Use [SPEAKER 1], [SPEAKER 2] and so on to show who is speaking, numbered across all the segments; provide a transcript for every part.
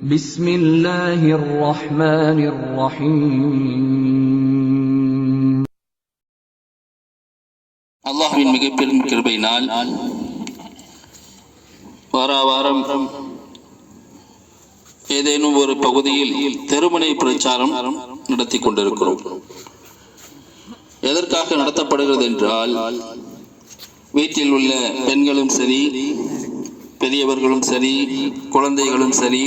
[SPEAKER 1] பிஸ்மில்லாஹிர் ரஹ்மானிர் ரஹீம்
[SPEAKER 2] அல்லாஹ்வின் மிக பெரும் கிருபையினால் வாராவாரம் ஏதேனும் ஒரு பகுதியில் தெருமனை பிரச்சாரம் நடத்தி கொண்டிருக்கிறோம். எதற்காக நடத்தப்படுகிறது என்றால் வீட்டில் உள்ள பெண்களும் சரி பெரியவர்களும் சரி குழந்தைகளும் சரி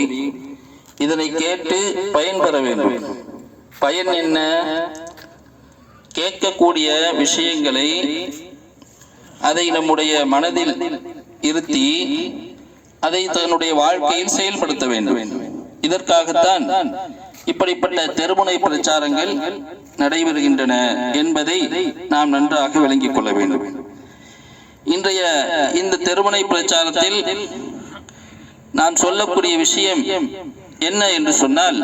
[SPEAKER 2] இதனை கேட்டு பயன்பெற வேண்டும். பயன் என்ன? கேட்கக்கூடிய விஷயங்களை அதை நம்முடைய மனதில் இருத்தி அதை தன்னுடைய வாழ்க்கையில் செயல்படுத்த வேண்டும். இதற்காகத்தான் இப்படிப்பட்ட தெருமுனை பிரச்சாரங்கள் நடைபெறுகின்றன என்பதை நாம் நன்றாக விளங்கிக் கொள்ள வேண்டும். இன்றைய இந்த தெருமுனை பிரச்சாரத்தில் நான் சொல்லக்கூடிய விஷயம் என்ன என்று சொன்னால்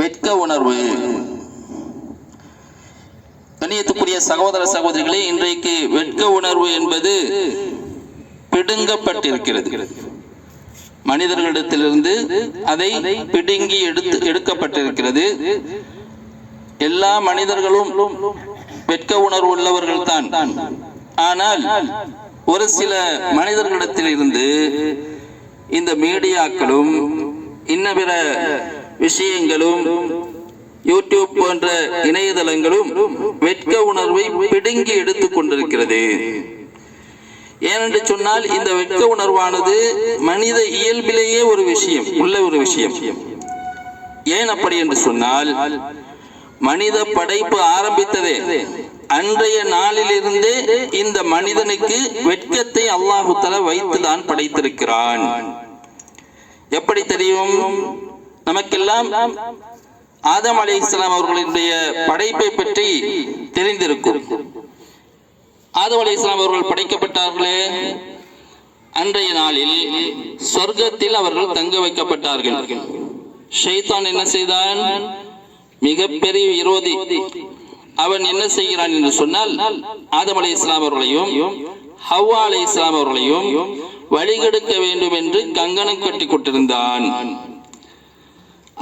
[SPEAKER 2] வெட்க உணர்வு. கண்ணியத்துக்குரிய சகோதர சகோதரிகளே இன்றைக்கு வெட்க உணர்வு என்பது பிடுங்கப்பட்டிருக்கிறது. மனிதர்களிடத்திலிருந்து அதை பிடுங்கி எடுத்து எடுக்கப்பட்டிருக்கிறது. எல்லா மனிதர்களும் வெட்க உணர்வு உள்ளவர்கள் தான் ஆனால் ஒரு சில மனிதர்களிடத்தில் இருந்து இந்த மீடியாக்களும் இன்ன பிற விஷயங்களும் யூடியூப் போன்ற இணையதளங்களும் வெட்க உணர்வை பிடுங்கி எடுத்துக் கொண்டிருக்கிறது. ஏனென்று சொன்னால் இந்த வெட்க உணர்வானது மனித இயல்பிலேயே ஒரு விஷயம் உள்ள ஒரு விஷயம். ஏன் அப்படி என்று சொன்னால் மனித படைப்பு ஆரம்பித்ததே. அன்றைய நாளிலிருந்தே இந்த மனிதனுக்கு வெட்கத்தை அல்லாஹுத்தல வைத்துதான் படைத்திருக்கிறான். எப்படி தெரியும்? நமக்கெல்லாம் ஆதம் அலி இஸ்லாம் அவர்களுடைய படைப்பை பற்றி தெரிந்திருக்கும். ஆதம் அலி இஸ்லாம் அவர்கள் படைக்கப்பட்டார்களே. அன்றைய நாளில் சொர்க்கத்தில் அவர்கள் தங்க வைக்கப்பட்டார்கள். ஷைத்தான் என்ன செய்தான்? மிகப்பெரிய விரோதி. அவன் என்ன செய்கிறான் என்று சொன்னால் ஆதம் அலி இஸ்லாம் அவர்களையும் ஹவ்வா அலி இஸ்லாம் அவர்களையும் வழிகெடுக்க வேண்டும் என்று கங்கணம் கட்டி கொண்டிருந்தான்.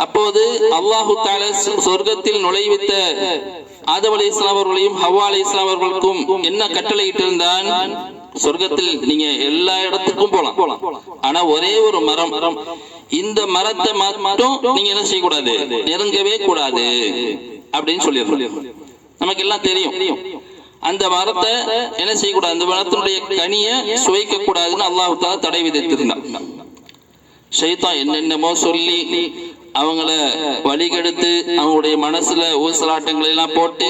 [SPEAKER 2] அப்போது அல்லாஹு தால சொர்க்கத்தில் நுழைவித்த ஆதம் அலி இஸ்லாம் அவர்களையும் ஹவ்வா அலி இஸ்லாம் அவர்களுக்கும் என்ன கட்டளையிட்டிருந்தான்? சொர்க்கத்தில் நீங்க எல்லா இடத்துக்கும் போலாம். ஆனா ஒரே ஒரு மரம். மரம் இந்த மரத்தை மட்டும் நீங்க என்ன செய்யக்கூடாது? நெருங்கவே கூடாது. அப்படின்னு சொல்லி நமக்கு எல்லாம் தெரியும். அந்த மரத்தை என்ன செய்யக்கூடாது? அந்த மரத்தினுடைய கனியை சுவைக்க கூடாதுன்னு அல்லாஹு தாலா தடை விதித்திருந்தான். ஷைத்தான் என்னென்னமோ சொல்லி அவங்கள வழிகெடுத்து அவங்களுடைய மனசுல ஊசலாட்டங்களை எல்லாம் போட்டு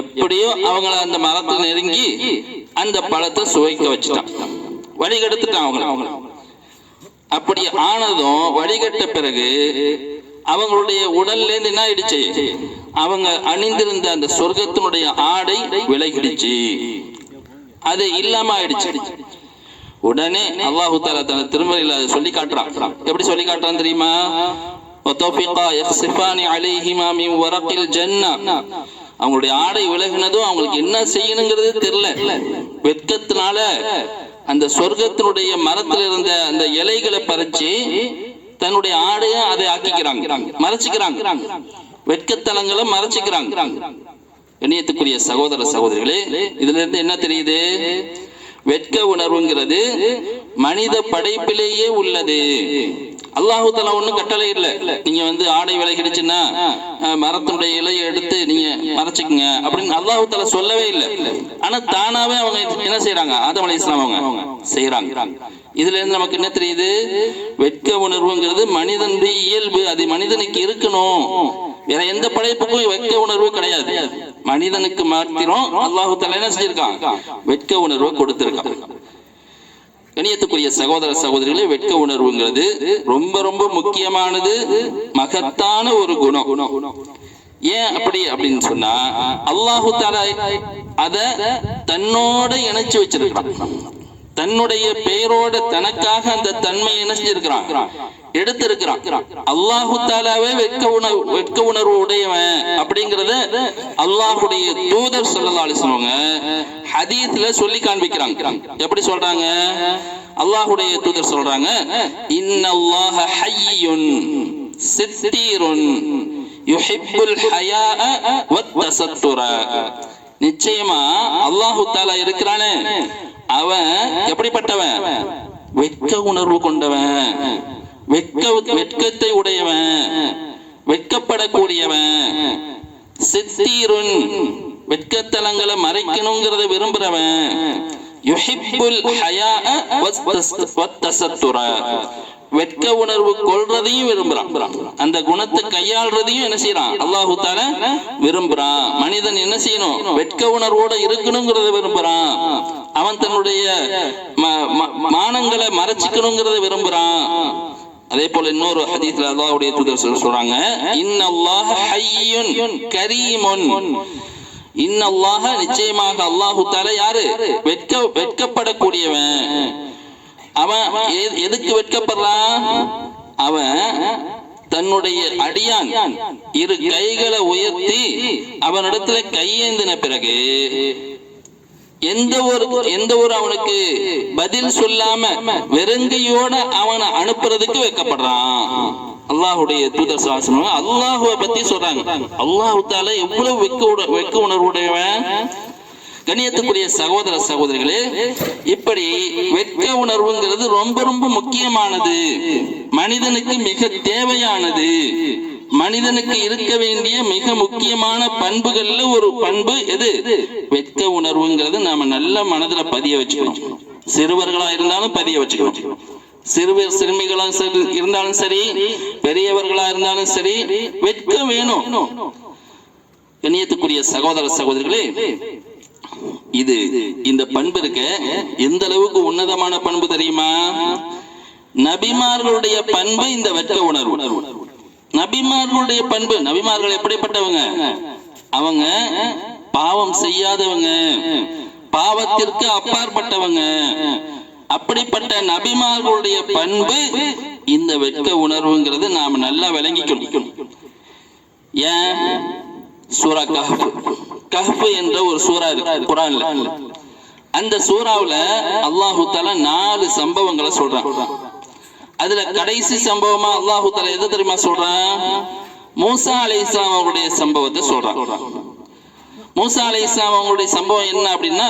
[SPEAKER 2] எப்படியோ அவங்கள அந்த மரத்தில் நெருங்கி அந்த பழத்தை சுவைக்க வச்சுட்டான் வழிகெடுத்துட்டான் அவங்கள அப்படி ஆனதும் வழிகட்ட பிறகு அவங்களுடைய உடல்ல இருந்து என்ன ஆயிடுச்சு அவங்க அணிந்திருந்த அந்த சொர்க்கத்தினுடைய ஆடை விலகிடுச்சு அது இல்லாம ஆயிடுச்சு உடனே அல்லாஹு தாலா தன திருமறையில் அதை சொல்லி காட்டுறான் எப்படி சொல்லி காட்டுறான் தெரியுமா وَطَفِقَا يَخْصِفَانِ عَلَيْهِمَا مِنْ وَرَقِ الْجَنَّةِ அவங்களுடைய ஆடை விலகினதும் அவங்களுக்கு என்ன செய்யணுங்கிறது தெரியல. வெட்கத்தினால அந்த சொர்க்கத்தினுடைய மரத்தில் இருந்த அந்த இலைகளை பறிச்சு தன்னுடைய ஆடைய அதை ஆக்கிக்கிறாங்க. மறைச்சிக்கிறாங்க. வெட்கத்தலங்களை மறைச்சிக்கிறாங்க. இணையத்துக்குரிய சகோதர சகோதரிகளே இதுல இருந்து என்ன தெரியுது? வெட்க உணர்வுங்கிறது மனித படைப்பிலேயே உள்ளது. அல்லாஹு தலா ஒண்ணும் கட்டளை இல்ல. நீங்க வந்து ஆடை விலகிடுச்சுன்னா மரத்துடைய இலையை எடுத்து நீங்க மறைச்சிக்கங்க அப்படின்னு அல்லாஹு தலா சொல்லவே இல்லை. ஆனா தானாவே அவங்க என்ன செய்யறாங்க ஆதம் அலி இஸ்லாம் அவங்க செய்யறாங்க இதுல இருந்து நமக்கு என்ன தெரியுது? வெட்க உணர்வுங்கிறது மனிதனுடைய இயல்பு. அது மனிதனுக்கு இருக்கணும். வேற எந்த படைப்புக்கும் வெட்க உணர்வு கிடையாது. மனிதனுக்கு மாத்திரம் அல்லாஹு தலா என்ன செஞ்சிருக்கான்? வெட்க உணர்வை கொடுத்திருக்கான். கணியத்துக்குரிய சகோதர சகோதரிகளே வெட்க உணர்வுங்கிறது ரொம்ப ரொம்ப முக்கியமானது மகத்தான ஒரு குணம். ஏன் அப்படி அப்படின்னு சொன்னா அல்லாஹு தாலா அத தன்னோட இணைச்சு வச்சிருக்கிறான். தன்னுடைய பெயரோட தனக்காக அந்த தன்மை இணைச்சிருக்கிறான். எடுத்திருக்கிறான். அல்லாஹு தாலாவே வெட்க உணர்வு வெட்க உணர்வு உடையவன் அப்படிங்கறத அல்லாஹுடைய தூதர் ஸல்லல்லாஹு அலைஹி வஸல்லம் ஹதீஸ்ல சொல்லி காண்பிக்கிறாங்க. எப்படி சொல்றாங்க? அல்லாஹுடைய தூதர் சொல்றாங்க இன்னல்லாஹ ஹய்யுன் சித்தீருன் யுஹிப்புல் ஹயா வத்தசத்துர. நிச்சயமா அல்லாஹு தாலா இருக்கிறானே. அவன் எப்படிப்பட்டவன்? வெட்க உணர்வு கொண்டவன். வெட்க வெட்கத்தை உடையவன். வெட்கப்படக்கூடியவன் சித்தீருன் வெட்கத்தலங்களை மறைக்கணுங்கிறத விரும்புறவன். யுஹிப்புல் வத்தஸ்- வத்தசத்துர வெட்க உணர்வு கொள்றதையும் விரும்புறான். அந்த குணத்தை கையாள்றதையும் என்ன செய்யறான்? அல்லாஹு தால விரும்புறான். மனிதன் என்ன செய்யணும்? வெட்க உணர்வோட இருக்கணுங்கிறத விரும்புறான். அவன் தன்னுடைய மானங்களை மறைச்சிக்கணுங்கிறத விரும்புறான். அதே போல இன்னொரு ஹதீஸ்ல அல்லாஹ்வுடைய தூதர் சொல்ல- சொல்றாங்க இன்னல்லாஹ ஹய்யுன் கரீமுன். இன்னல்லாஹ நிச்சயமாக அல்லாஹு தஆலா யாரு? வெட்க வெட்கப்படக்கூடியவன். அவன் எதுக்கு வெட்கப்படுறான்? அவன் தன்னுடைய அடியான் இரு கைகளை உயர்த்தி அவனிடத்துல கையேந்தின பிறகு எந்த ஒரு எந்த ஒரு அவனுக்கு பதில் சொல்லாம வெறுங்கையோட அவனை அனுப்புறதுக்கு வைக்கப்படுறான். அல்லாஹுடைய தூதர் சாசனம் அல்லாஹுவை பத்தி சொல்றாங்க. அல்லாஹு தால எவ்வளவு வெக்க உட- வெக்க உணர்வுடையவன்? கண்ணியத்துக்குரிய சகோதர சகோதரிகளே இப்படி வெட்க உணர்வுங்கிறது ரொம்ப ரொம்ப முக்கியமானது. மனிதனுக்கு மிக தேவையானது. மனிதனுக்கு இருக்க வேண்டிய மிக முக்கியமான பண்புகள்ல ஒரு பண்பு எது? வெட்க உணர்வுங்கிறது நாம நல்ல மனதுல பதிய வச்சுக்கணும். சிறுவர்களா இருந்தாலும் பதிய வச்சுக்கணும். சிறுவர் சிறுமிகளா சரி இருந்தாலும் சரி பெரியவர்களா இருந்தாலும் சரி வெட்கம் வேணும். கண்ணியத்துக்குரிய சகோதர சகோதரிகளே இது இந்த பண்பு இருக்க எந்த அளவுக்கு உன்னதமான பண்பு தெரியுமா? நபிமார்களுடைய பண்பு இந்த வெட்க உணர்வு. நபிமார்களுடைய பண்பு. நபிமார்கள் எப்படிப்பட்டவங்க? அவங்க பாவம் செய்யாதவங்க. பாவத்திற்கு அப்பாற்பட்டவங்க. அப்படிப்பட்ட நபிமார்களுடைய பண்பு இந்த வெட்க உணர்வுங்கிறது நாம நல்லா விளங்கிக்கணும். ஏன்? சூரா கஹ்ஃப். கஹ்ஃப் என்ற ஒரு சூரா இருக்கு குரான்ல அந்த சூறாவுல அல்லாஹு தஆலா நாலு சம்பவங்களை சொல்றான். அதுல கடைசி சம்பவமா அல்லாஹு தஆலா எதை தெரியுமா சொல்றான் மூசா அலைஹிஸ்ஸலாம் அவருடைய சம்பவத்தை சொல்றான் மூசா அலைஹிஸ்ஸலாம் அவங்களுடைய சம்பவம் என்ன அப்படின்னா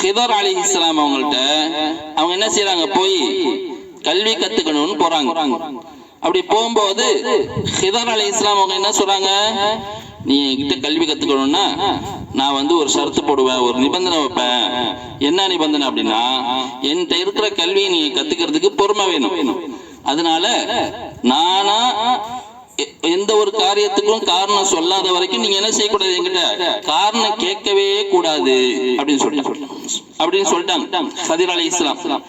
[SPEAKER 2] ஹிதர் அலைஹிஸ்ஸலாம் அவங்கள்ட்ட அவங்க என்ன செய்றாங்க? போய் கல்வி கத்துக்கணும்னு போறாங்க. அப்படி போகும்போது ஹிதர் அலி இஸ்லாம் அவங்க என்ன சொல்றாங்க? நீ என்கிட்ட கல்வி கத்துக்கணும்னா நான் வந்து ஒரு ஷரத்து போடுவேன் ஒரு நிபந்தனை வைப்பேன். என்ன நிபந்தனை அப்படின்னா என்கிட்ட இருக்கிற கல்வியை நீ கத்துக்கிறதுக்கு பொறுமை வேணும். அதனால நானா எந்த ஒரு காரியத்துக்கும் காரணம் சொல்லாத வரைக்கும் நீங்க என்ன செய்யக்கூடாது என்கிட்ட? காரணம் கேட்கவே கூடாது. அப்படின்னு சொல்லிட்டாங்க. அப்படின்னு சொல்லிட்டாங்க. சதிர் அலி இஸ்லாம்.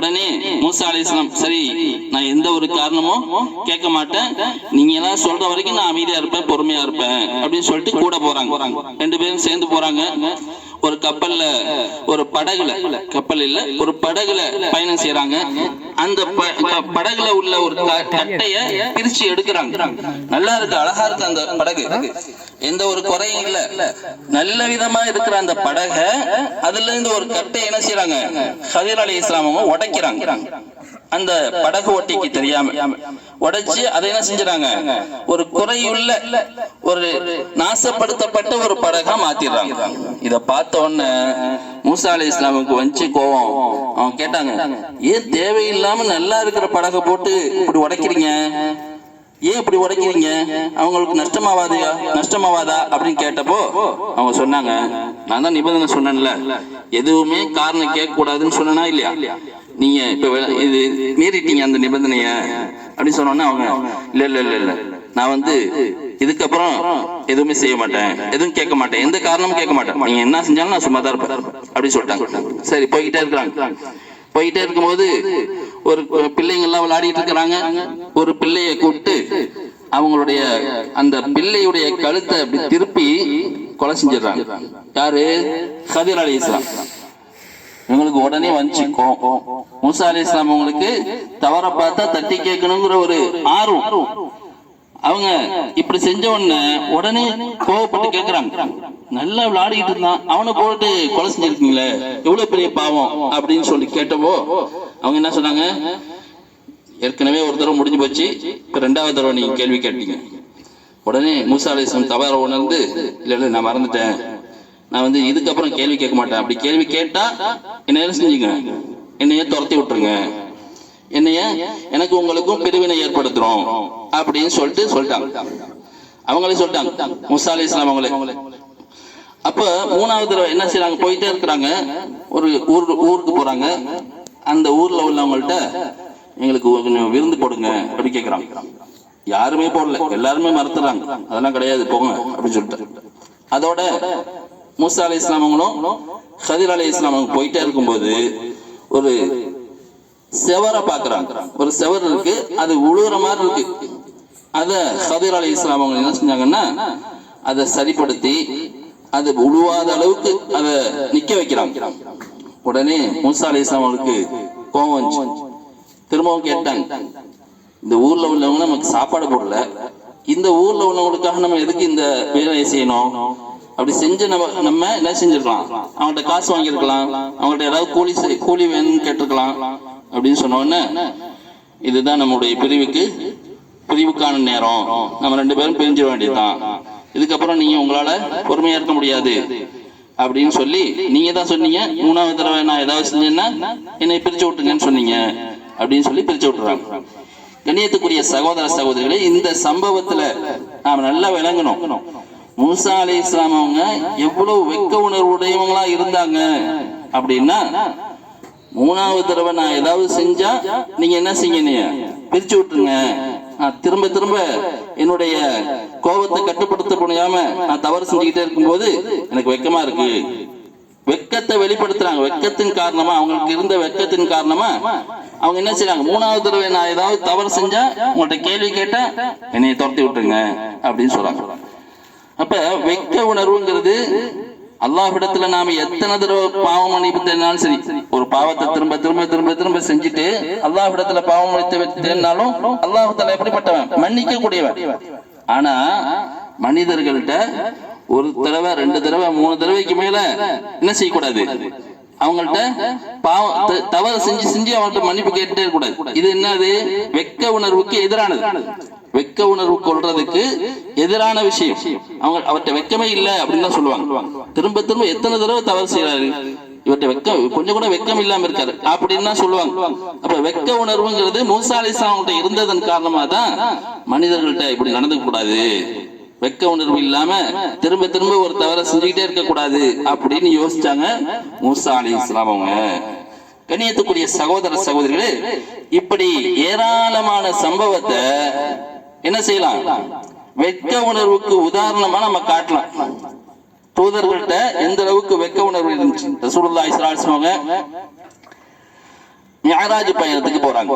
[SPEAKER 2] உடனே மூசா அலிஸ்லாம் சரி நான் எந்த ஒரு காரணமும் கேட்க மாட்டேன். நீங்க எல்லாம் சொல்ற வரைக்கும் நான் அமைதியா இருப்பேன் பொறுமையா இருப்பேன் அப்படின்னு சொல்லிட்டு கூட போறாங்க. ரெண்டு பேரும் சேர்ந்து போறாங்க. ஒரு கப்பல்ல ஒரு படகுல கப்பல் இல்ல ஒரு படகுல பயணம் செய்யறாங்க அந்த படகுல உள்ள ஒரு க- கட்டைய பிரிச்சு எடுக்கிறாங்க. நல்லா இருக்கு அழகா இருக்கு அந்த படகு. எந்த ஒரு குறையும் இல்ல. நல்ல விதமா இருக்கிற அந்த படகை அதுல இருந்து ஒரு கட்டை என்ன செய்யறாங்க ஹதீர் அலி இஸ்லாமும் உடைக்கிறாங்க. அந்த படகு ஓட்டிக்கு தெரியாம. உடைச்சு அதை என்ன செஞ்சாங்க ஒரு குறையுள்ள ஒரு நாசப்படுத்தப்பட்ட ஒரு படகா மாத்திடுறாங்க. இத பார்த்த உடனே மூசா அலி இஸ்லாமுக்கு வந்துச்சு கோவம். அவன் கேட்டாங்க ஏன் தேவையில்லாம நல்லா இருக்கிற படகை போட்டு இப்படி உடைக்கிறீங்க? ஏன் இப்படி உடைக்கிறீங்க? அவங்களுக்கு நஷ்டமாவாதையா? நஷ்டமாவாதா? அப்படின்னு கேட்டப்போ அவங்க சொன்னாங்க நான் தான் நிபந்தனை சொன்னேன்ல. எதுவுமே காரணம் கேட்க கூடாதுன்னு சொன்னா இல்லையா? நீங்க இப்ப இது மீறிட்டீங்க அந்த நிபந்தனைய அப்படின்னு சொன்னோன்னா அவங்க இல்ல இல்ல இல்ல இல்ல. நான் வந்து இதுக்கப்புறம் எதுவுமே செய்ய மாட்டேன். எதுவும் கேட்க மாட்டேன். எந்த காரணமும் கேட்க மாட்டேன். நீங்க என்ன செஞ்சாலும் நான் சும்மா தான் இருப்பேன். அப்படின்னு சொல்லிட்டாங்க. சரி போய்கிட்டே இருக்கிறாங்க. போயிட்டே இருக்கும்போது ஒரு பிள்ளைங்க எல்லாம் விளையாடிட்டு இருக்கிறாங்க ஒரு பிள்ளைய கூப்பிட்டு அவங்களுடைய அந்த பிள்ளையுடைய கழுத்தை அப்படி திருப்பி கொலை செஞ்சிடறாங்க. யாரு? கதிர் அலி இஸ்லாம். இவங்களுக்கு உடனே வந்து மூசா அலி இஸ்லாம் அவங்களுக்கு தவற பார்த்தா தட்டி கேட்கணுங்கிற ஒரு ஆர்வம். அவங்க இப்படி செஞ்ச உடனே உடனே கோவப்பட்டு கேக்குறாங்க நல்லா விளையாடிக்கிட்டு இருந்தான். அவனை போட்டு கொலை செஞ்சிருக்கீங்களே. எவ்வளவு பெரிய பாவம் அப்படின்னு சொல்லி கேட்டவோ அவங்க என்ன சொன்னாங்க? ஏற்கனவே ஒரு தடவை முடிஞ்சு போச்சு இப்போ ரெண்டாவது தடவை நீங்கள் கேள்வி கேட்டீங்க. உடனே மூசா அலிஸ்லாம் தவற உணர்ந்து இல்லை இல்லை நான் மறந்துட்டேன். நான் வந்து இதுக்கப்புறம் கேள்வி கேட்க மாட்டேன். அப்படி கேள்வி கேட்டால் என்ன செஞ்சுங்க? என்னையே என்னைய துரத்தி விட்டுருங்க. என்னைய எனக்கு உங்களுக்கும் பிரிவினை ஏற்படுத்துறோம். அப்படின்னு சொல்லிட்டு சொல்லிட்டாங்க. அவங்களே சொல்லிட்டாங்க. முசா அலி இஸ்லாம் அவங்களே. அப்ப மூணாவது தடவை என்ன செய்யறாங்க போயிட்டே இருக்கிறாங்க. ஒரு ஊர் ஊருக்கு போறாங்க. அந்த ஊர்ல உள்ளவங்கள்ட்ட எங்களுக்கு கொஞ்சம் விருந்து போடுங்க அப்படி கேக்குறாங்க. யாருமே போடல. எல்லாருமே மறுத்துறாங்க. அதெல்லாம் கிடையாது போங்க அப்படின்னு சொல்லிட்டு. அதோட மூசா அலி இஸ்லாமங்களும் ஹதீர் அலி இஸ்லாமங்க போயிட்டே இருக்கும்போது ஒரு செவரை பாக்குறாங்க ஒரு செவர் இருக்கு அது உழுவுற மாதிரி இருக்கு. அத ஹதீர் அலி இஸ்லாமங்க என்ன செஞ்சாங்கன்னா அதை சரிப்படுத்தி அது உழுவாத அளவுக்கு அதை நிக்க வைக்கிறாங்க. உடனே மூசா அலி இஸ்லாம் அவங்களுக்கு கோவம் வந்துச்சு. திரும்பவும் கேட்டாங்க இந்த ஊர்ல உள்ளவங்க நமக்கு சாப்பாடு போடல. இந்த ஊர்ல உள்ளவங்களுக்காக நம்ம எதுக்கு இந்த வேலையை செய்யணும்? அப்படி செஞ்சு நம்ம நம்ம என்ன செஞ்சிருக்கலாம்? அவங்கள்ட்ட காசு வாங்கியிருக்கலாம். அவங்கள்ட்ட ஏதாவது கூலி கூலி வேணும்னு கேட்டிருக்கலாம். அப்படின்னு சொன்ன உடனே இதுதான் நம்முடைய பிரிவுக்கு பிரிவுக்கான நேரம். நம்ம ரெண்டு பேரும் பிரிஞ்சிட வேண்டியதுதான். இதுக்கப்புறம் நீங்க உங்களால பொறுமையா இருக்க முடியாது. அப்படின்னு சொல்லி நீங்க தான் சொன்னீங்க. மூணாவது தடவை நான் ஏதாவது செஞ்சேன்னா என்னை பிரிச்சு விட்டுங்கன்னு சொன்னீங்க. அப்படின்னு சொல்லி பிரிச்சு விட்டுறாங்க. கண்ணியத்துக்குரிய சகோதர சகோதரிகளே இந்த சம்பவத்துல நாம நல்லா விளங்கணும். மூசா அலி இஸ்லாம் அவங்க எவ்வளவு வெக்க உணர்வு உடையவங்களா இருந்தாங்க அப்படின்னா மூணாவது தடவை நான் ஏதாவது செஞ்சா நீங்க என்ன செய்யணும்? பிரிச்சு விட்டுருங்க. நான் திரும்ப திரும்ப என்னுடைய கோபத்தை கட்டுப்படுத்த முடியாம நான் தவறு செஞ்சுக்கிட்டே இருக்கும்போது எனக்கு வெக்கமா இருக்கு. வெக்கத்தை வெளிப்படுத்துறாங்க. வெக்கத்தின் காரணமா அவங்களுக்கு இருந்த வெக்கத்தின் காரணமா அவங்க என்ன செய்யறாங்க மூணாவது தடவை நான் ஏதாவது தவறு செஞ்சா உங்கள்கிட்ட கேள்வி கேட்டா என்னைய துரத்தி விட்டுருங்க அப்படின்னு சொல்றாங்க. அப்ப வெக்க உணர்வுங்கிறது அல்லாஹிடத்துல நாம எத்தனை தடவை பாவம் மன்னிப்பு தேடினாலும் சரி ஒரு பாவத்தை திரும்ப திரும்ப திரும்ப திரும்ப செஞ்சுட்டு அல்லாஹிடத்துல பாவம் மன்னித்து தேடினாலும் அல்லாஹத்துல எப்படிப்பட்டவன்? மன்னிக்க கூடியவன் ஆனா மனிதர்கள்ட்ட ஒரு தடவை ரெண்டு தடவை மூணு தடவைக்கு மேல என்ன செய்யக்கூடாது? அவங்கள்ட்ட பாவம் தவறு செஞ்சு செஞ்சு அவங்கள்ட்ட மன்னிப்பு கேட்டுட்டே கூடாது இது என்னது? வெக்க உணர்வுக்கு எதிரானது. வெக்க உணர்வு கொள்றதுக்கு எதிரான விஷயம். அவங்க அவர்கிட்ட வெக்கமே இல்லை அப்படின்னு தான் சொல்லுவாங்க. திரும்ப திரும்ப எத்தனை தடவை தவறு செய்யறாரு இவர்கிட்ட வெக்கம் கொஞ்சம் கூட வெக்கம் இல்லாம இருக்காரு. அப்படின்னு தான் சொல்லுவாங்க. அப்ப வெக்க உணர்வுங்கிறது மூசா அலிஸ்லாம் இருந்ததன் காரணமா தான் மனிதர்கள்ட்ட இப்படி நடந்துக்க கூடாது. வெக்க உணர்வு இல்லாம திரும்ப திரும்ப ஒரு தவறை செஞ்சுக்கிட்டே இருக்க கூடாது அப்படின்னு யோசிச்சாங்க மூசா அலி இஸ்லாம் அவங்க. கண்ணியத்துக்குரிய சகோதர சகோதரிகளே இப்படி ஏராளமான சம்பவத்தை என்ன செய்யலாம்? வெட்க உணர்வுக்கு உதாரணமா நம்ம காட்டலாம். தூதர்கள்ட்ட எந்த அளவுக்கு வெட்க உணர்வு இருந்துச்சு? ரசூலுல்லாஹி ஸல்லல்லாஹு அலைஹி பயணத்துக்கு போறாங்க.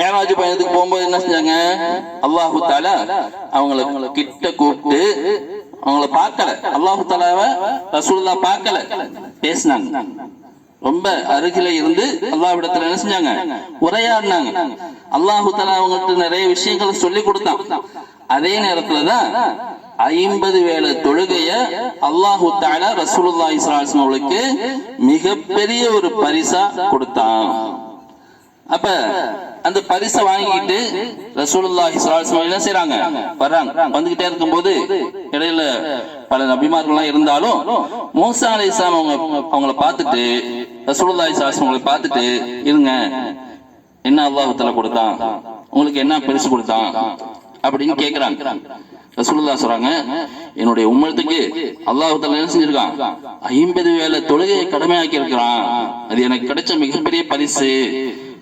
[SPEAKER 2] மேராஜ் பயணத்துக்கு போகும்போது என்ன செஞ்சாங்க? அல்லாஹு தாலா அவங்கள கிட்ட கூப்பிட்டு அவங்கள பார்க்கல. அல்லாஹு தாலாவை ரசூலுல்லாஹ் பார்க்கல. பேசினாங்க. ரொம்ப அருகில இருந்து அல்லாஹ்விடத்துல என்ன செஞ்சாங்க? உரையாடினாங்க. அல்லாஹு தலா அவங்கள்ட்ட நிறைய விஷயங்களை சொல்லி கொடுத்தான். அதே நேரத்துலதான் ஐம்பது வேளை தொழுகைய அல்லாஹு தாலா ரசூலுல்லா ஸல்லல்லாஹு அவளுக்கு மிகப்பெரிய ஒரு பரிசா கொடுத்தான். அப்ப அந்த பரிசை வாங்கிட்டு ரசூலுல்லாஹி ஸல்லல்லாஹு அலைஹி வஸல்லம் என்ன செய்றாங்க? வர்றாங்க. வந்துகிட்டே இருக்கும்போது இடையில பல நபிமார்கள்லாம் இருந்தாலும் மூசா அலைஹிஸ்ஸலாம் அவங்க அவங்கள பார்த்துட்டு ரசூலுல்லாஹி ஸல்லல்லாஹு அலைஹி வஸல்லம் அவங்களை பார்த்துட்டு இருங்க. என்ன அல்லாஹ் தஆலா கொடுத்தான்? உங்களுக்கு என்ன பரிசு கொடுத்தான்? அப்படின்னு கேக்குறாங்க. ரசூலுல்லாஹ் சொல்றாங்க என்னுடைய உம்மத்துக்கு அல்லாஹ் தஆலா என்ன செஞ்சிருக்கான்? ஐம்பது வேலை தொழுகையை கடமையாக்கி இருக்கிறான் அது எனக்கு கிடைச்ச மிகப்பெரிய பரிசு.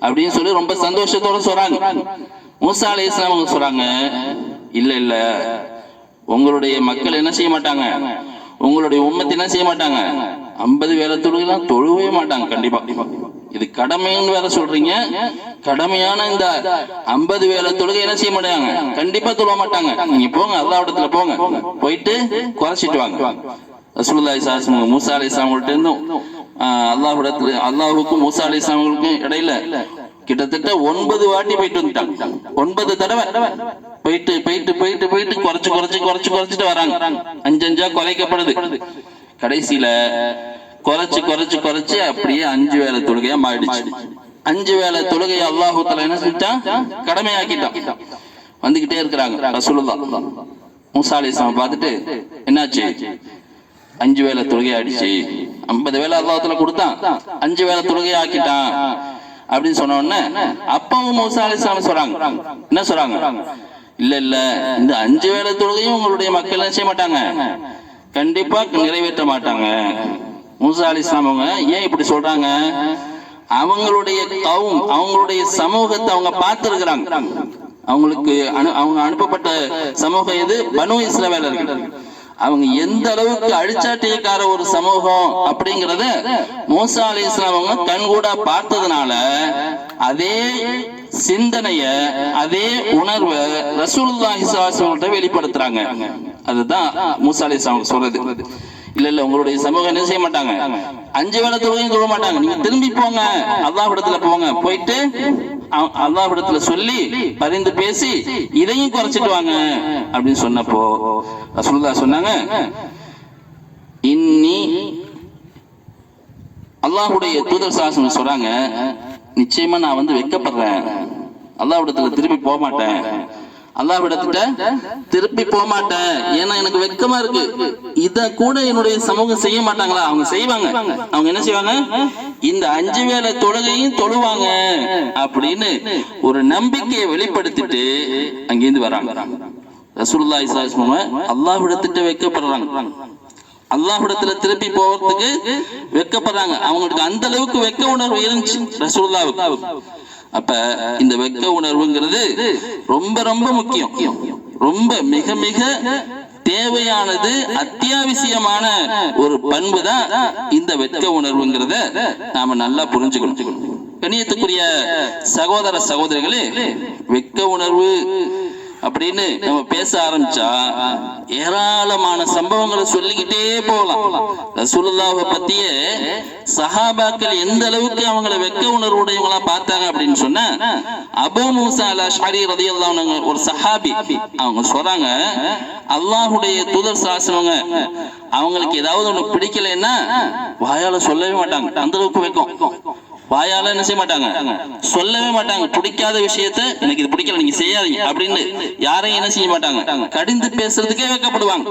[SPEAKER 2] அப்படின்னு சொல்லி ரொம்ப சந்தோஷத்தோட சொல்றாங்க. மூசா அலைஹிஸ்ஸலாம் அவங்க சொல்றாங்க இல்ல இல்ல. உங்களுடைய மக்கள் என்ன செய்ய மாட்டாங்க? உங்களுடைய உம்மத்தை என்ன செய்ய மாட்டாங்க? ஐம்பது வேலை தொழுகைலாம் தொழுவே மாட்டாங்க. கண்டிப்பா. இது கடமைன்னு வேற சொல்றீங்க. கடமையான இந்த ஐம்பது வேலை தொழுகை என்ன செய்ய மாட்டாங்க? கண்டிப்பா தொழுவ மாட்டாங்க. நீங்க போங்க அல்லாவிடத்துல போங்க. போயிட்டு குறைச்சிட்டு வாங்க. ரசூலுல்லாஹி ஸல்லல்லாஹு மூசா அலி கிட்ட இருந்தும் அல்லாஹுடத்துல அல்லாஹுக்கும் மூசா அலைஹிஸ்ஸலாமுக்கும் இடையில கிட்டத்தட்ட ஒன்பது வாட்டி போயிட்டு வந்துட்டாங்க. ஒன்பது தடவை போயிட்டு போயிட்டு போயிட்டு போயிட்டு குறைச்சு குறைச்சு குறைச்சு குறைச்சிட்டு வராங்க. அஞ்சு அஞ்சா குறைக்கப்படுது. கடைசியில குறைச்சு குறைச்சு குறைச்சு அப்படியே அஞ்சு வேலை தொழுகையா மாறிடுச்சு. அஞ்சு வேலை தொழுகையை அல்லாஹு என்ன செஞ்சான் கடமையாக்கிட்டான். வந்துகிட்டே இருக்கிறாங்க ரசூலுல்லா மூசா அலைஹிஸ்ஸலாம் பார்த்துட்டு என்னாச்சு? அஞ்சு வேளை தொழுகை ஆயிடுச்சு. ஐம்பது வேலை அல்லாத்துல கொடுத்தான். அஞ்சு வேளை தொழுகை ஆக்கிட்டான். அப்படின்னு சொன்ன உடனே அப்பாவும் மூசா அலைஹிஸ்ஸலாம் சொல்றாங்க என்ன சொல்றாங்க இல்ல இல்ல. இந்த அஞ்சு வேளை தொழுகையும் உங்களுடைய மக்கள் செய்ய மாட்டாங்க? கண்டிப்பா நிறைவேற்ற மாட்டாங்க. மூசா அலைஹிஸ்ஸலாம் அவங்க ஏன் இப்படி சொல்றாங்க? அவங்களுடைய கவும் அவங்களுடைய சமூகத்தை அவங்க பார்த்திருக்கிறாங்க. அவங்களுக்கு அனு அவங்க அனுப்பப்பட்ட சமூகம் எது? பனு இஸ்ரவேலர்கள். அவங்க எந்த அளவுக்கு அழிச்சாட்டியக்கார ஒரு சமூகம் அப்படிங்கறத மோசா அலி இஸ்லாம் அவங்க கண்கூட பார்த்ததுனால அதே சிந்தனைய அதே உணர்வை ரசூலுல்லாஹி ஸல்லல்லாஹு வெளிப்படுத்துறாங்க. அதுதான் மூசா அலி இஸ்லாம் சொல்றது. இல்ல இல்ல உங்களுடைய சமூகம் என்ன செய்ய மாட்டாங்க? அஞ்சு வேலை தொழுகையும் தொழ மாட்டாங்க. நீங்க திரும்பி போங்க. அல்லாஹிடத்துல போங்க. போயிட்டு அவ- சொல்லி பரிந்து பேசி இதையும் குறைச்சிட்டு வாங்க. அப்படின்னு சொன்னப்போ ரசூல்லா சொன்னாங்க இன்னி அல்லாஹுடைய தூதர் சாசனம் சொல்றாங்க நிச்சயமா நான் வந்து வைக்கப்படுறேன். அல்லாஹ்புடத்துல திரும்பி போக மாட்டேன். அல்லாஹ் திருப்பி போக மாட்டேன் ஏன்னா எனக்கு வெட்கமா இருக்கு. இத கூட என்னுடைய சமூகம் செய்ய மாட்டாங்களா? அவங்க செய்வாங்க. அவங்க என்ன செய்வாங்க? இந்த அஞ்சு வேலை தொழுகையும் தொழுவாங்க அப்படின்னு ஒரு நம்பிக்கையை வெளிப்படுத்திட்டு அங்கிருந்து வராங்க. ரசூல்லா ஸல்லல்லாஹு அலைஹி வஸல்லம் அல்லாஹ்விடத்திட்ட வைக்கப்படுறாங்க. அல்லாஹ்விடத்துல திருப்பி போறதுக்கு வெட்கப்படுறாங்க அவங்களுக்கு அந்த அளவுக்கு வெட்க உணர்வு இருந்துச்சு ரசூல்லாவுக்கு அப்ப இந்த வெக்க உணர்வுங்கிறது ரொம்ப ரொம்ப முக்கியம். ரொம்ப மிக மிக தேவையானது அத்தியாவசியமான ஒரு பண்பு தான் இந்த வெட்க உணர்வுங்கிறத நாம நல்லா புரிஞ்சுக்கணும். கணியத்துக்குரிய சகோதர சகோதரிகளே வெட்க உணர்வு அப்படின்னு நம்ம பேச ஆரம்பிச்சா ஏராளமான சம்பவங்களை சொல்லிக்கிட்டே போகலாம். ரசூலுல்லாவை பத்திய சஹாபாக்கள் எந்த அளவுக்கு அவங்கள வெக்க உணர்வுடையவங்களா பார்த்தாங்க அப்படின்னு சொன்னா அபு மூசா அலா ஷாரி ரலியல்லாஹு ஒரு சஹாபி. அவங்க சொல்றாங்க அல்லாஹுடைய தூதர் சாசனவங்க அவங்களுக்கு ஏதாவது ஒண்ணு பிடிக்கலைன்னா வாயால சொல்லவே மாட்டாங்க. அந்த அளவுக்கு வைக்கும். வாயால என்ன செய்ய மாட்டாங்க? சொல்லவே மாட்டாங்க. பிடிக்காத விஷயத்த எனக்கு இது பிடிக்கல நீங்க செய்யாதீங்க அப்படின்னு யாரையும் என்ன செய்ய மாட்டாங்க? கடிந்து பேசுறதுக்கே வைக்கப்படுவாங்க.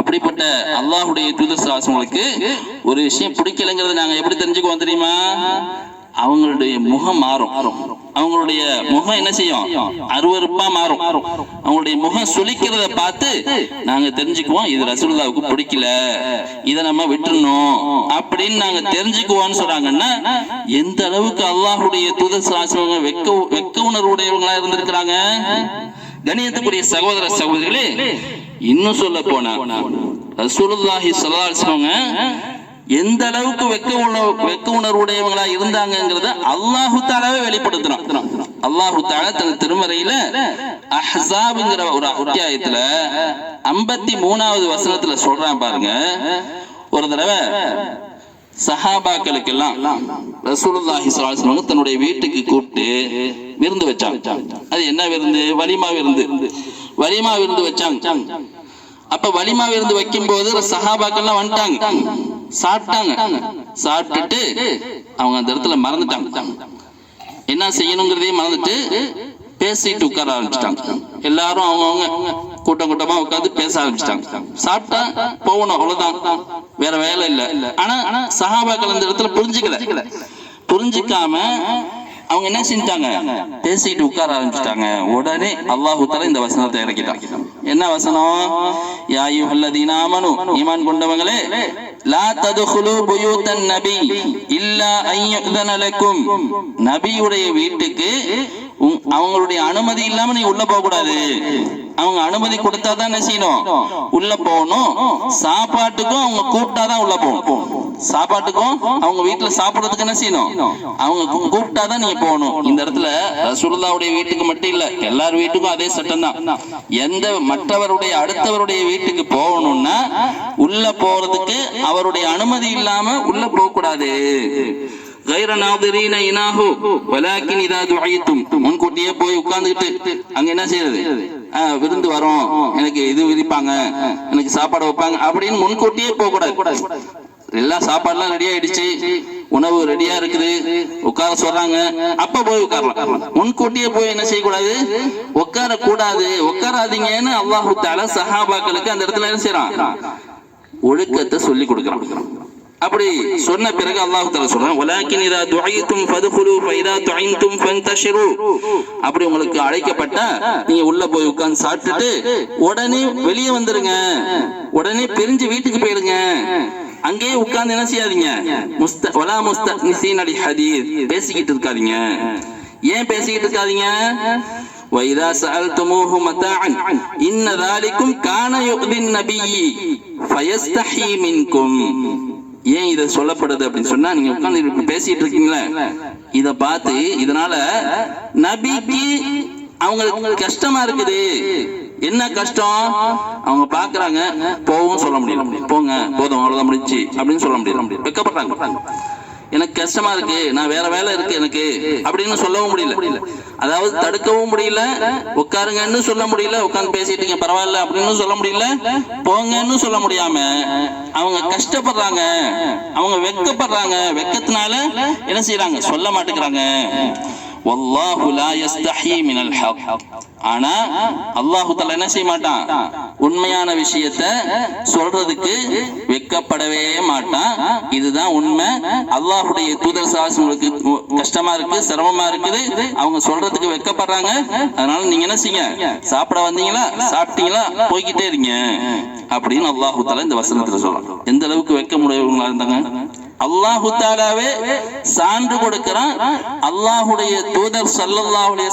[SPEAKER 2] அப்படிப்பட்ட அல்லாஹுடைய தூதர் சாசங்களுக்கு ஒரு விஷயம் பிடிக்கலங்கிறது நாங்க எப்படி தெரிஞ்சுக்குவோம் தெரியுமா? அவங்களுடைய முகம் மாறும். அவங்களுடைய முகம் என்ன செய்யும்? அருவறுப்பா மாறும். அவங்களுடைய முகம் சுளிக்கிறத பார்த்து நாங்க தெரிஞ்சுக்குவோம் இது ரசூலுல்லாவுக்கு பிடிக்கல இதை நம்ம விட்டுறணும் அப்படின்னு நாங்க தெரிஞ்சுக்குவோம்னு சொல்றாங்கன்னா எந்த அளவுக்கு அல்லாஹுடைய தூதர் சாசனவங்க வெக்க வெக்க உணர்வுடையவங்களா இருந்திருக்கிறாங்க? கணியத்துக்குரிய சகோதர சகோதரிகளே இன்னும் சொல்ல போனா ரசூலுல்லாஹி ஸல்லல்லாஹு எந்த அளவுக்கு வெக்க உணர்வு வெக்க உணர்வுடையவங்களா இருந்தாங்கிறத அல்லாஹு தாலாவே வெளிப்படுத்துறான் அல்லாஹு தாலா தன் திருமறையில அஹாப்ங்கிற ஒரு அத்தியாயத்துல ஐம்பத்தி மூணாவது வசனத்துல சொல்றான் பாருங்க. ஒரு தடவை சஹாபாக்களுக்கெல்லாம் ரசூலுல்லாஹி ஸல்லல்லாஹு தன்னுடைய வீட்டுக்கு கூப்பிட்டு விருந்து வச்சாங்க. அது என்ன விருந்து? வலிமா விருந்து. வலிமா விருந்து வச்சாங்க. அப்ப வலிமா விருந்து வைக்கும் போது சஹாபாக்கள்லாம் வந்துட்டாங்க. சாப்பிட்டாங்க. சாப்பிட்டுட்டு அவங்க அந்த இடத்துல மறந்துட்டாங்க. என்ன செய்யணுங்கிறதே மறந்துட்டு பேசிட்டு உட்கார ஆரம்பிச்சிட்டாங்க. எல்லாரும் அவங்கவுங்க கூட்டம் கூட்டமா உட்கார்ந்து பேச ஆரம்பிச்சிட்டாங்க. சாப்பிட்டா போகணும் அவ்வளவுதான். வேற வேலை இல்ல. ஆனா சஹாபாக்கள் அந்த இடத்துல புரிஞ்சுக்கல. புரிஞ்சுக்காம அவங்க என்ன செஞ்சாங்க பேசிட்டு உட்கார ஆரம்பிச்சிட்டாங்க. உடனே அல்லாஹு தஆலா இந்த வசனத்தை இறக்கிட்டான். என்ன வசனம்? யாயு அய்யுஹல்லதீன ஈமான் கொண்டவங்களே லா ததுகுலு புயூத்தன் நபி இல்லா ஐயுதன லக்கும் நபியுடைய வீட்டுக்கு உம், அவங்களுடைய அனுமதி இல்லாம நீ உள்ள போக கூடாது அவங்க அனுமதி கொடுத்தா தான் என்ன செய்யணும். உள்ள போகணும். சாப்பாட்டுக்கும் அவங்க கூப்பிட்டாதான் உள்ள போகணும். சாப்பாட்டுக்கும் அவங்க வீட்டுல சாப்பிடுறதுக்கு என்ன செய்யணும்? அவங்க கூப்பிட்டாதான் நீங்க போகணும். இந்த இடத்துல ரசூல்லாவுடைய வீட்டுக்கு மட்டும் இல்ல எல்லார் வீட்டுக்கும் அதே சட்டம் தான். எந்த மற்றவருடைய அடுத்தவருடைய வீட்டுக்கு போகணும்னா உள்ள போறதுக்கு அவருடைய அனுமதி இல்லாம உள்ள போக கூடாது கைர நாதிரீன இனாஹு வலாக்கின் இதா துவைத்தும் முன்கூட்டியே போய் உட்கார்ந்துக்கிட்டு அங்க என்ன செய்யறது? விருந்து வரும். எனக்கு இது விதிப்பாங்க. எனக்கு சாப்பாடு வைப்பாங்க. அப்படின்னு முன்கூட்டியே போக கூடாது எல்லா சாப்பாடுலாம் ரெடி ஆயிடுச்சு. உணவு ரெடியா இருக்குது. உட்கார சொல்றாங்க. அப்ப போய் உட்காரலாம். முன்கூட்டியே போய் என்ன செய்யக்கூடாது? உட்கார கூடாது உட்காராதீங்கன்னு அல்லாஹு தால சஹாபாக்களுக்கு அந்த இடத்துல என்ன செய்யறான் ஒழுக்கத்தை சொல்லி கொடுக்கறான். அப்படி சொன்ன பிறகு அல்லாஹ் தஆலா சொல்றான் வலாக்கின் இதா துஐத்தும் ஃபதுகுலு ஃபைதா துஐந்தும் ஃபந்தஷிரு அப்படி உங்களுக்கு அழைக்கப்பட்டா நீங்க உள்ள போய் உட்கார்ந்து சாப்பிட்டுட்டு உடனே வெளியே வந்துருங்க உடனே பிரிஞ்சு வீட்டுக்கு போயிடுங்க அங்கேயே உட்கார்ந்து என்ன செய்யாதீங்க முஸ்த வலா முஸ்தனிசீன் அலி ஹதீஸ் பேசிக்கிட்டு இருக்காதீங்க ஏன் பேசிக்கிட்டு இருக்காதீங்க وإذا سألتموه متاعا إن ذلكم كان يؤذي النبي فيستحي منكم ஏன் இதை சொல்லப்படுது அப்படின்னு சொன்னா நீங்க உட்காந்து இப்படி பேசிட்டு இருக்கீங்களே? இத பார்த்து இதனால நபிக்கு அவங்களுக்கு கஷ்டமா இருக்குது. என்ன கஷ்டம்? அவங்க பாக்குறாங்க போவும் சொல்ல முடியல. போங்க போதும் அவ்வளவுதான் முடிச்சு அப்படின்னு சொல்ல முடியல. வெக்கப்படுறாங்க. எனக்கு கஷ்டமா இருக்கு நான் வேற வேலை இருக்கு எனக்கு அப்படின்னு சொல்லவும் முடியல. அதாவது தடுக்கவும் முடியல உட்காருங்கன்னு சொல்ல முடியல உட்காந்து பேசிட்டீங்க பரவாயில்ல அப்படின்னு சொல்ல முடியல போங்கன்னு சொல்ல முடியாம அவங்க கஷ்டப்படுறாங்க அவங்க வெக்கப்படுறாங்க வெக்கத்தினால என்ன செய்யறாங்க சொல்ல மாட்டேங்கிறாங்க. வல்லாஹு லா யஸ்தஹி மினல் ஹக் ஆனா அல்லாஹு தஆலா என்ன செய்ய மாட்டான் உண்மையான விஷயத்த சொல்றதுக்கு வெக்கப்படவே மாட்டான். இதுதான் உண்மை. அல்லாஹ்வுடைய தூதர் சாசங்களுக்கு கஷ்டமா இருக்கு சிரமமா இருக்குது. அவங்க சொல்றதுக்கு வெக்கப்படுறாங்க. அதனால நீங்க என்ன செய்யுங்க? சாப்பிட வந்தீங்களா? சாப்பிட்டீங்களா? போய்கிட்டே இருங்க. அப்படின்னு அல்லாஹு தஆலா இந்த வசனத்துல சொல்றாங்க எந்த அளவுக்கு வெக்க முடியவங்களா இருந்தாங்க? அல்லாஹு தாலாவே சான்று கொடுக்கிறான். அல்லாஹுடைய தூதர் சல்லல்லாஹு அலைஹி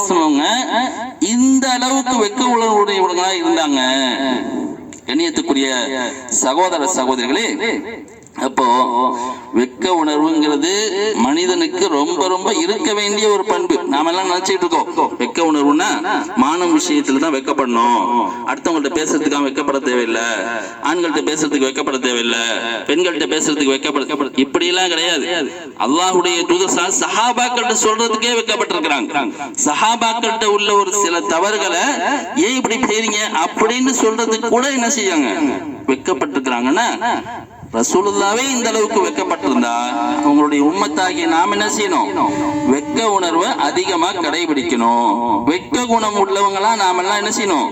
[SPEAKER 2] இந்த அளவுக்கு வெக்க உணர்வுடையவர்களா இருந்தாங்க. கண்ணியத்துக்குரிய சகோதர சகோதரிகளே அப்போ வெக்க உணர்வுங்கிறது மனிதனுக்கு ரொம்ப ரொம்ப இருக்க வேண்டிய ஒரு பண்பு. நாம எல்லாம் நினைச்சிட்டு இருக்கோம். வெக்க உணர்வுனா மானம் விஷயத்துல தான் வெக்கப்படணும். அடுத்தவங்கள்ட்ட பேசுறதுக்காக வெக்கப்பட தேவையில்லை. ஆண்கள்ட்ட பேசுறதுக்கு வெக்கப்பட தேவையில்லை. பெண்கள்ட்ட பேசுறதுக்கு வெக்கப்பட இப்படி எல்லாம் கிடையாது. அல்லாஹுடைய தூதர் சஹாபாக்கள்கிட்ட சொல்றதுக்கே வெக்கப்பட்டிருக்கிறாங்க. சஹாபாக்கள்கிட்ட உள்ள ஒரு சில தவறுகளை ஏன் இப்படி செய்றீங்க? அப்படின்னு சொல்றதுக்கு கூட என்ன செய்யாங்க வெக்கப்பட்டிருக்கிறாங்கன்னா ரசூலுல்லாவே இந்த அளவுக்கு வெக்கப்பட்டிருந்தா உங்களுடைய உம்மத்தாகிய நாம் என்ன செய்யணும்? வெக்க உணர்வை அதிகமா கடைபிடிக்கணும். வெக்க குணம் உள்ளவங்களா நாம எல்லாம் என்ன செய்யணும்?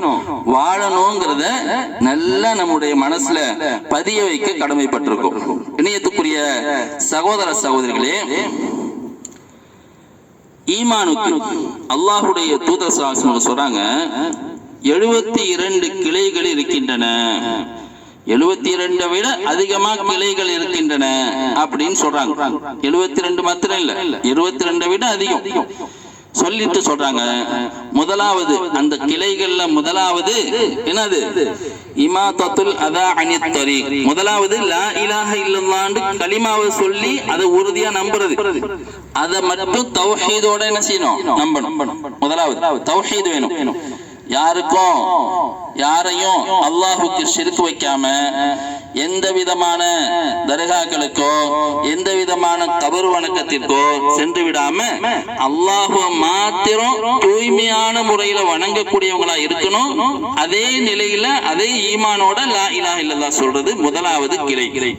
[SPEAKER 2] வாழணுங்கிறத நல்லா நம்முடைய மனசுல பதிய வைக்க கடமைப்பட்டிருக்கோம். இணையத்துக்குரிய சகோதர சகோதரிகளே ஈமானுக்கு அல்லாஹுடைய தூதர் சாசனம் சொல்றாங்க எழுபத்தி இரண்டு கிளைகள் இருக்கின்றன. எழுபத்தி இரண்டை விட அதிகமா கிளைகள் இருக்கின்றன அப்படின்னு சொல்றாங்க. எழுபத்தி ரெண்டு மாத்திரம் இல்ல. இருபத்தி ரெண்டை விட அதிகம். சொல்லிட்டு சொல்றாங்க. முதலாவது அந்த கிளைகள்ல முதலாவது என்னது? இமாதத்துல் அதா அனித்தரி முதலாவது லா இலாஹ இல்லல்லான்னு கலிமாவை சொல்லி அதை உறுதியா நம்புறது. அதை மட்டும் தௌஹீதோட என்ன செய்யணும்? நம்பணும். முதலாவது தௌஹீத் வேணும். யாருக்கும் யாரையும் அல்லாஹுக்கு சிரித்து வைக்காம எந்த விதமான தர்காக்களுக்கோ எந்த விதமான கபர் வணக்கத்திற்கோ சென்று விடாம அல்லாஹுவ மாத்திரம் தூய்மையான முறையில வணங்கக்கூடியவங்களா இருக்கணும். அதே நிலையில அதே ஈமானோட லா இலாஹ இல்லதா சொல்றது முதலாவது கிளை. கிளை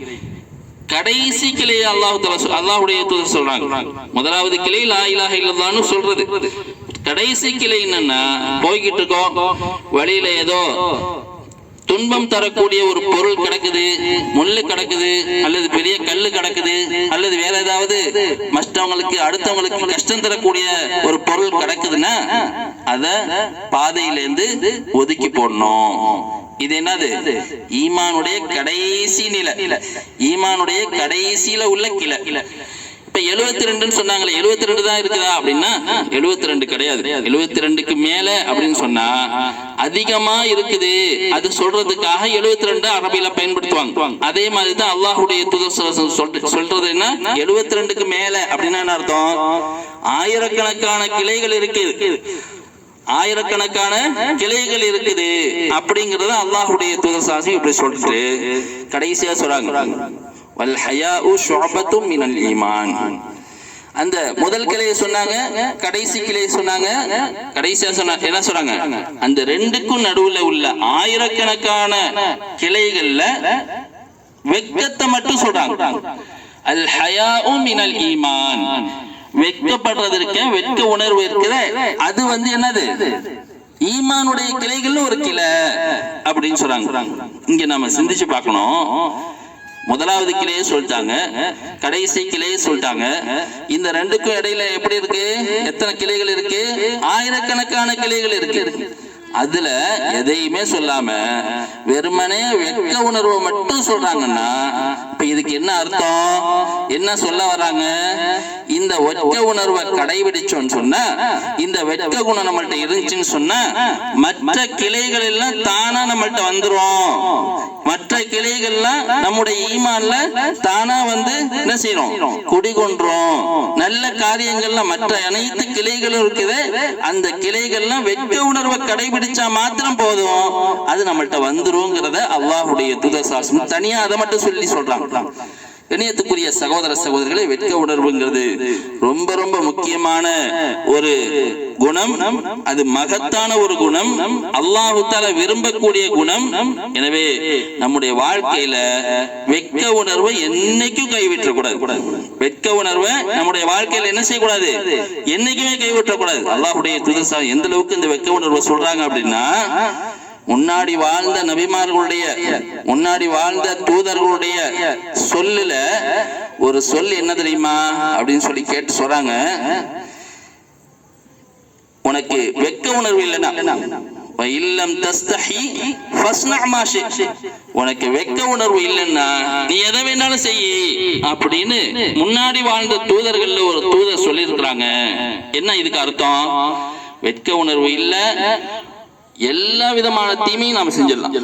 [SPEAKER 2] கடைசி கிளையை அல்லாஹு அல்லாஹுடைய சொல்றாங்க. முதலாவது கிளை லா இலாக இல்லதான்னு சொல்றது. கடைசி கிளை என்னன்னா போய்கிட்டு இருக்கோம். வழியில ஏதோ துன்பம் தரக்கூடிய ஒரு பொருள் கிடக்குது முள்ளு கிடக்குது அல்லது பெரிய கல்லு கிடக்குது அல்லது வேற ஏதாவது மற்றவங்களுக்கு அடுத்தவங்களுக்கு கஷ்டம் தரக்கூடிய ஒரு பொருள் கிடக்குதுன்னா அத பாதையிலேருந்து ஒதுக்கி போடணும். இது என்னது? ஈமானுடைய கடைசி நிலை. ஈமானுடைய கடைசியில உள்ள கிளை. இப்ப எழுபத்தி ரெண்டுன்னு சொன்னாங்களே எழுபத்தி ரெண்டு தான் இருக்குதா அப்படின்னா எழுபத்தி ரெண்டு கிடையாது. எழுபத்தி ரெண்டுக்கு மேல அப்படின்னு சொன்னா அதிகமா இருக்குது. அது சொல்றதுக்காக எழுபத்தி ரெண்டு அரபியில பயன்படுத்துவாங்க. அதே மாதிரி தான் அல்லாஹுடைய தூதர் சொல்றது என்ன? எழுபத்தி ரெண்டுக்கு மேல அப்படின்னா என்ன அர்த்தம்? ஆயிரக்கணக்கான கிளைகள் இருக்கு ஆயிரக்கணக்கான கிளைகள் இருக்குது. அப்படிங்கறத அல்லாஹுடைய தூதர் சாசி இப்படி சொல்லிட்டு கடைசியா சொல்றாங்க. வல் ஹயாஉ ஷுஅபத்தும் மினல் ஈமான். அந்த முதல் கிளையை சொன்னாங்க கடைசி கிளையை சொன்னாங்க கடைசியா சொன்ன என்ன சொன்னாங்க? அந்த ரெண்டுக்கும் நடுவுல உள்ள ஆயிரக்கணக்கான கிளைகள்ல வெக்கத்தை மட்டும் சொல்றாங்க. அல் ஹயாவும் மினல் ஈமான். வெக்கப்படுறது இருக்க வெட்க உணர்வு இருக்கிற அது வந்து என்னது? ஈமானுடைய கிளைகள்னு ஒரு கிளை அப்படின்னு சொல்றாங்க. இங்க நம்ம சிந்திச்சு பார்க்கணும். முதலாவது கிளையே சொல்லிட்டாங்க கடைசி கிளையே சொல்லிட்டாங்க. இந்த ரெண்டுக்கும் இடையில எப்படி இருக்கு? எத்தனை கிளைகள் இருக்கு? ஆயிரக்கணக்கான கிளைகள் இருக்கு. அதுல எதையுமே சொல்லாம வெறுமனே வெட்க உணர்வை மட்டும் சொல்றாங்கன்னா இப்ப இதுக்கு என்ன அர்த்தம்? என்ன சொல்ல வராங்க இந்த வெட்க உணர்வை கடைபிடிச்சோம்னு சொன்னா இந்த வெட்க குணம் நம்மள்ட்ட இருந்துச்சுன்னு சொன்னா மற்ற கிளைகள் எல்லாம் தானா நம்மள்ட்ட வந்துரும். மற்ற கிளைகள்லாம் நம்முடைய ஈமான்ல தானா வந்து என்ன செய்யறோம் குடிகொன்றோம் நல்ல காரியங்கள்ல மற்ற அனைத்து கிளைகளும் இருக்குது. அந்த கிளைகள்லாம் வெட்க உணர்வை கடைபிடிச்சா மாத்திரம் போதும். அது நம்மள்ட்ட வந்துருங்கிறத அல்லாஹுடைய துதசாசம் தனியா அதை மட்டும் சொல்லி சொல்றாங்க. கணியத்துக்குரிய சகோதர சகோதரிகளை வெட்க உணர்வுங்கிறது ரொம்ப ரொம்ப முக்கியமான ஒரு குணம். அது மகத்தான ஒரு குணம். அல்லாஹு தால விரும்பக்கூடிய குணம். எனவே நம்முடைய வாழ்க்கையில வெட்க உணர்வை என்னைக்கும் கைவிட்டக்கூடாது. வெட்க உணர்வை நம்முடைய வாழ்க்கையில என்ன செய்யக்கூடாது? என்னைக்குமே கைவிட்டக்கூடாது. அல்லாஹுடைய துதசா எந்த அளவுக்கு இந்த வெட்க உணர்வை சொல்றாங்க அப்படின்னா முன்னாடி வாழ்ந்த நபிமார்களுடைய முன்னாடி வாழ்ந்த தூதர்களுடைய சொல்லுல ஒரு சொல் என்ன தெரியுமா அப்படின்னு சொல்லி கேட்டு சொல்றாங்க. உனக்கு வெட்க உணர்வு இல்லைன்னா இல்லம் தஸ்தஹி உனக்கு வெட்க உணர்வு இல்லைன்னா நீ எதை வேணாலும் செய் அப்படின்னு முன்னாடி வாழ்ந்த தூதர்கள்ல ஒரு தூதர் சொல்லியிருக்கிறாங்க. என்ன இதுக்கு அர்த்தம்? வெட்க உணர்வு இல்ல எல்லா விதமான தீமையும் நாம செஞ்சிடலாம்.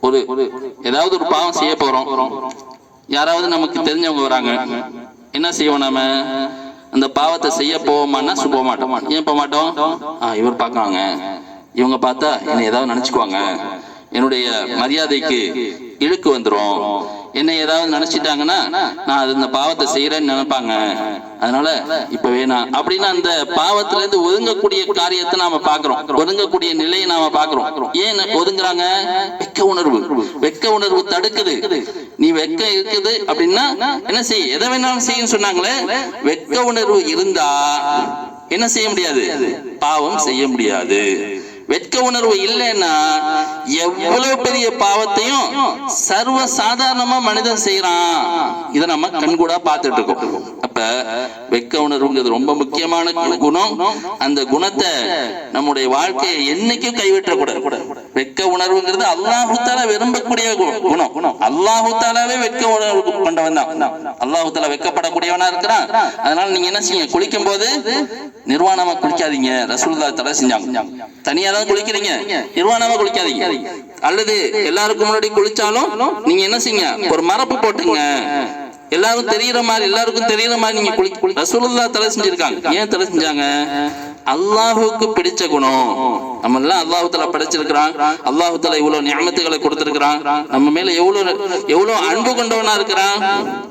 [SPEAKER 2] ஒரு ஏதாவது ஒரு பாவம் செய்ய போறோம். யாராவது நமக்கு தெரிஞ்சவங்க வராங்க. என்ன செய்வோம் நாம? அந்த பாவத்தை செய்ய போவோமான்னா போக மாட்டோம். ஏன் போக மாட்டோம்? இவர் பார்க்கறாங்க. இவங்க பார்த்தா என்னை ஏதாவது நினைச்சுக்குவாங்க. என்னுடைய மரியாதைக்கு இழுக்கு வந்துரும். என்னை ஏதாவது நினைச்சிட்டாங்கன்னா நான் அது இந்த பாவத்தை செய்யறேன்னு நினைப்பாங்க. அதனால இப்ப வேணாம் அப்படின்னா அந்த பாவத்துல இருந்து ஒதுங்கக்கூடிய காரியத்தை நாம பாக்குறோம் ஒதுங்கக்கூடிய நிலையை நாம பாக்குறோம் ஏன் ஒதுங்குறாங்க? வெக்க உணர்வு. வெக்க உணர்வு தடுக்குது. நீ வெக்க இருக்குது அப்படின்னா என்ன செய்ய எதை வேணாலும் செய்யும் சொன்னாங்களே? வெக்க உணர்வு இருந்தா என்ன செய்ய முடியாது? பாவம் செய்ய முடியாது. வெட்க உணர்வு இல்லைன்னா எவ்வளவு பெரிய பாவத்தையும் சர்வ சாதாரணமா மனிதன் செய்யறான் இதை நம்ம கண்கூடா பார்த்துட்டு இருக்கோம். அப்ப உணர்வுங்கிறது ரொம்ப முக்கியமான குணம். அந்த குணத்தை நம்முடைய வாழ்க்கையை என்னைக்கும் கைவிட்டக்கூடாது. வெக்க உணர்வுங்கிறது அல்லாஹுத்தால விரும்பக்கூடிய குணம். அல்லாஹுத்தாலாவே வெக்க வெட்க உணர்வு கொண்டவன் தான். அல்லாஹுத்தால வெக்கப்படக்கூடியவனா இருக்கிறான். அதனால நீங்க என்ன செய்யுங்க? குளிக்கும் போது நிர்வாணமா குளிக்காதீங்க. ரசூல்லா தடை செஞ்சாங்க. தனியா தான் குளிக்கிறீங்க. நிர்வாணமா குளிக்காதீங்க. அல்லது எல்லாருக்கும் முன்னாடி குளிச்சாலும் நீங்க என்ன செய்யுங்க? ஒரு மரப்பு போட்டுங்க. எல்லாரும் தெரியற மாதிரி எல்லாருக்கும் தெரியற மாதிரி நீங்க குளி குளி- தலை செஞ்சிருக்காங்க. ஏன் தலை செஞ்சாங்க? அல்லாஹுக்கு பிடிச்ச குணம். நம்ம எல்லாம் அல்லாஹு தலா படைச்சிருக்கிறான். அல்லாஹு தலா இவ்வளவு நியமத்துகளை கொடுத்திருக்கிறான். நம்ம மேல எவ்வளவு எவ்வளவு அன்பு கொண்டவனா இருக்கிறான்?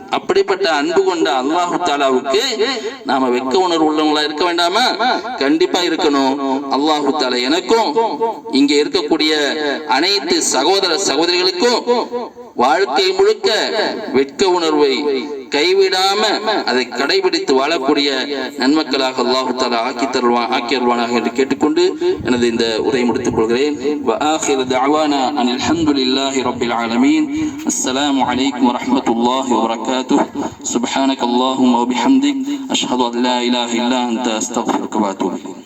[SPEAKER 2] அப்படிப்பட்ட அன்பு கொண்ட அல்லாஹு தாலாவுக்கு நாம வெக்க உணர்வு உள்ளவங்களா இருக்க வேண்டாமா? கண்டிப்பா இருக்கணும். அல்லாஹு தாலா எனக்கும் இங்க இருக்கக்கூடிய அனைத்து சகோதர சகோதரிகளுக்கும் வாழ்க்கை முழுக்க வெட்க உணர்வை கைவிடாம அதை கடைபிடித்து வாழக்கூடிய நன்மக்களாக அல்லாஹு தாலா ஆக்கி தருவான் ஆக்கி அருள்வானாக என்று கேட்டுக்கொண்டு எனது இந்த உரையை முடித்துக் கொள்கிறேன் وآخر دعوانا أن الحمد لله رب العالمين السلام عليكم ورحمة الله وبركاته سبحانك اللهم وبحمدك أشهد أن لا إله إلا أنت أستغفرك وأتوب إليك